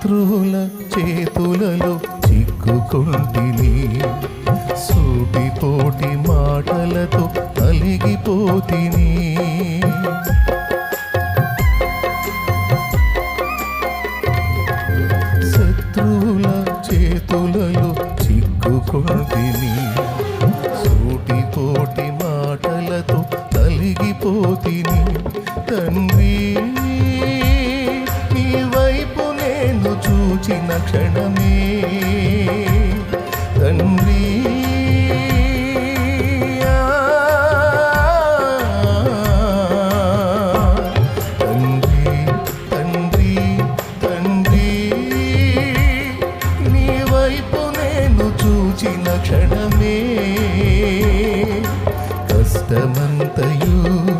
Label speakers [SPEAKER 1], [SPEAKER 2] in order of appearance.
[SPEAKER 1] శత్రువుల చేతులలో చిక్కుకుంటిని సూటిపోటి మాటలతో అలిగిపోతిని శత్రువుల చేతులలో చిక్కుకుంటిని సూటిపోటి మాటలతో అలిగిపోతిని తండ్రి పిలిచిన క్షణమే. తండ్రి క్షణమే. కష్టమంతయు